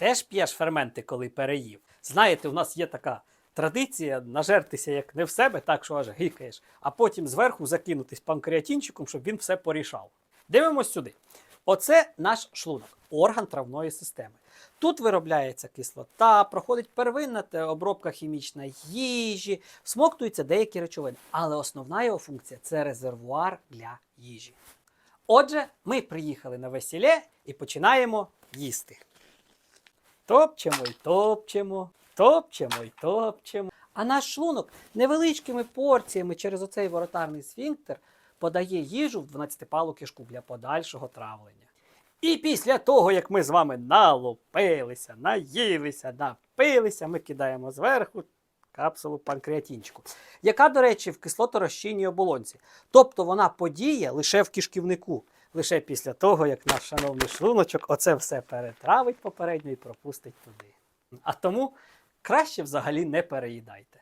теж п'єш ферменти, коли переїв. Знаєте, у нас є така традиція нажертися як не в себе, так що аж гикаєш, а потім зверху закинутись панкреатинчиком, щоб він все порішав. Дивимось сюди. Оце наш шлунок, орган травної системи. Тут виробляється кислота, проходить первинна обробка хімічна їжі, всмоктуються деякі речовини. Але основна його функція це резервуар для їжі. Отже, ми приїхали на весілля і починаємо їсти. Топчемо й топчемо, топчемо й топчемо. А наш шлунок невеличкими порціями через оцей воротарний сфінктер подає їжу в 12-палу кишку для подальшого травлення. І після того, як ми з вами налупилися, наїлися, напилися, ми кидаємо зверху капсулу панкреатинчику, яка, до речі, в кислоторозчинній оболонці. Тобто вона подіє лише в кишківнику, лише після того, як наш шановний шлуночок оце все перетравить попередньо і пропустить туди. А тому краще взагалі не переїдайте.